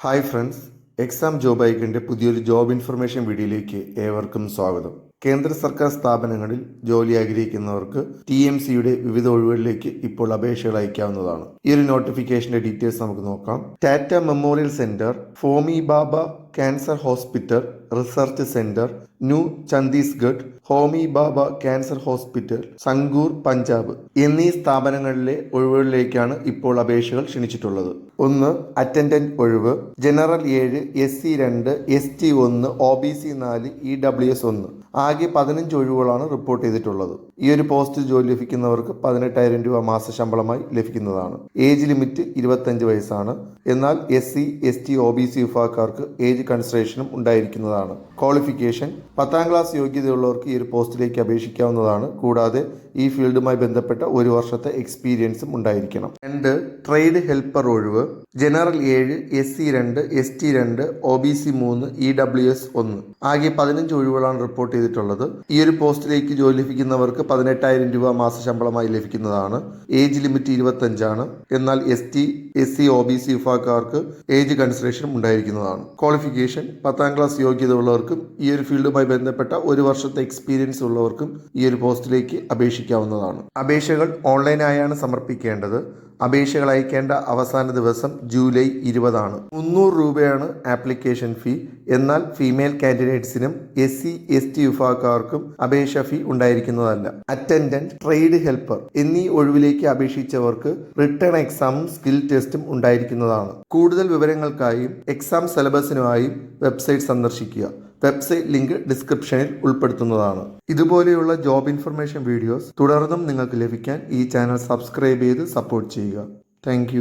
Hi friends exam job ഐക്കന്റെ പുതിയൊരു job information വീഡിയോയിലേക്ക് ഏവർക്കും സ്വാഗതം. കേന്ദ്ര സർക്കാർ സ്ഥാപനങ്ങളിൽ ജോലി ആഗ്രഹിക്കുന്നവർക്ക് ടി എം സിയുടെ വിവിധ ഒഴിവുകളിലേക്ക് ഇപ്പോൾ അപേക്ഷകൾ അയക്കാവുന്നതാണ്. ഈ ഒരു നോട്ടിഫിക്കേഷന്റെ ഡീറ്റെയിൽസ് നമുക്ക് നോക്കാം. Tata memorial centre Homi Bhabha cancer hospital research centre new Chhattisgarh Homi Bhabha cancer hospital Sangrur Punjab എന്നീ സ്ഥാപനങ്ങളിലെ ഒഴിവുകളിലേക്കാണ് ഇപ്പോൾ അപേക്ഷകൾ ക്ഷണിച്ചിട്ടുള്ളത്. ഒന്ന് അറ്റൻഡന്റ് ഒഴിവ് ജനറൽ ഏഴ് എസ് സി രണ്ട് എസ് ടി ഒന്ന് ഒ ബി സി നാല് ഇ ഡബ്ല്യു എസ് ഒന്ന്. ആകെ പതിനഞ്ച് ഒഴിവുകളാണ് റിപ്പോർട്ട് ചെയ്തിട്ടുള്ളത്. ഈ ഒരു പോസ്റ്റ് ജോലി ലഭിക്കുന്നവർക്ക് പതിനെട്ടായിരം രൂപ മാസ ശമ്പളമായി ലഭിക്കുന്നതാണ്. ഏജ് ലിമിറ്റ് ഇരുപത്തഞ്ച് വയസ്സാണ്. എന്നാൽ S C S T O B C വിഭാഗക്കാർക്ക് ഏജ് കൺസിഡറേഷനും ഉണ്ടായിരിക്കുന്നതാണ്. ക്വാളിഫിക്കേഷൻ പത്താം ക്ലാസ് യോഗ്യതയുള്ളവർക്ക് ഈ ഒരു പോസ്റ്റിലേക്ക് അപേക്ഷിക്കാവുന്നതാണ്. കൂടാതെ ഈ ഫീൽഡുമായി ബന്ധപ്പെട്ട ഒരു വർഷത്തെ എക്സ്പീരിയൻസും ഉണ്ടായിരിക്കണം. രണ്ട് ട്രേഡ് ഹെൽപ്പർ ഒഴിവ് ജനറൽ ഏഴ് എസ് സി രണ്ട് എസ് ടി രണ്ട് ഒ ബി സി മൂന്ന് ഇ ഡബ്ല്യു എസ് ഒന്ന്. ആകെ പതിനഞ്ച് ഒഴിവുകളാണ് റിപ്പോർട്ട് ചെയ്തിട്ടുള്ളത്. ഈ ഒരു പോസ്റ്റിലേക്ക് ജോലി ലഭിക്കുന്നവർക്ക് പതിനെട്ടായിരം രൂപ മാസ ശമ്പളമായി ലഭിക്കുന്നതാണ്. ഏജ് ലിമിറ്റ് ഇരുപത്തഞ്ചാണ്. എന്നാൽ S T S C O B C വിഭാഗക്കാർക്ക് ഏജ് കൺസിഡറേഷൻ ഉണ്ടായിരിക്കുന്നതാണ്. ക്വാളിഫിക്കേഷൻ പത്താം ക്ലാസ് യോഗ്യത ഉള്ളവർക്കും ഈ ഒരു ഫീൽഡുമായി ബന്ധപ്പെട്ട ഒരു വർഷത്തെ എക്സ്പീരിയൻസ് ഉള്ളവർക്കും ഈ ഒരു പോസ്റ്റിലേക്ക് അപേക്ഷിക്കാവുന്നതാണ് അപേക്ഷകൾ ഓൺലൈനായാണ് സമർപ്പിക്കേണ്ടത്. അപേക്ഷകൾ അയക്കേണ്ട അവസാന ദിവസം ജൂലൈ ഇരുപതാണ്. മുന്നൂറ് രൂപയാണ് ആപ്ലിക്കേഷൻ ഫീ. എന്നാൽ ഫീമെയിൽ കാൻഡിഡേറ്റ്സിനും എസ് സി എസ് ടി വിഭാഗക്കാർക്കും അപേക്ഷ ഫീ ഉണ്ടായിരിക്കുന്നതല്ല. അറ്റൻഡന്റ് ട്രേഡ് ഹെൽപ്പർ എന്നീ ഒഴിവിലേക്ക് അപേക്ഷിച്ചവർക്ക് റിട്ടേൺ എക്സാമും സ്കിൽ ടെസ്റ്റും ഉണ്ടായിരിക്കുന്നതാണ്. കൂടുതൽ വിവരങ്ങൾക്കായും എക്സാം സിലബസിനുമായും വെബ്സൈറ്റ് സന്ദർശിക്കുക. വെബ്സൈറ്റ് ലിങ്ക് ഡിസ്ക്രിപ്ഷനിൽ ഉൾപ്പെടുത്തുന്നതാണ്. ഇതുപോലെയുള്ള ജോബ് ഇൻഫർമേഷൻ വീഡിയോസ് തുടർന്നും നിങ്ങൾക്ക് ലഭിക്കാൻ ഈ ചാനൽ സബ്സ്ക്രൈബ് ചെയ്ത് സപ്പോർട്ട് ചെയ്യുക. താങ്ക്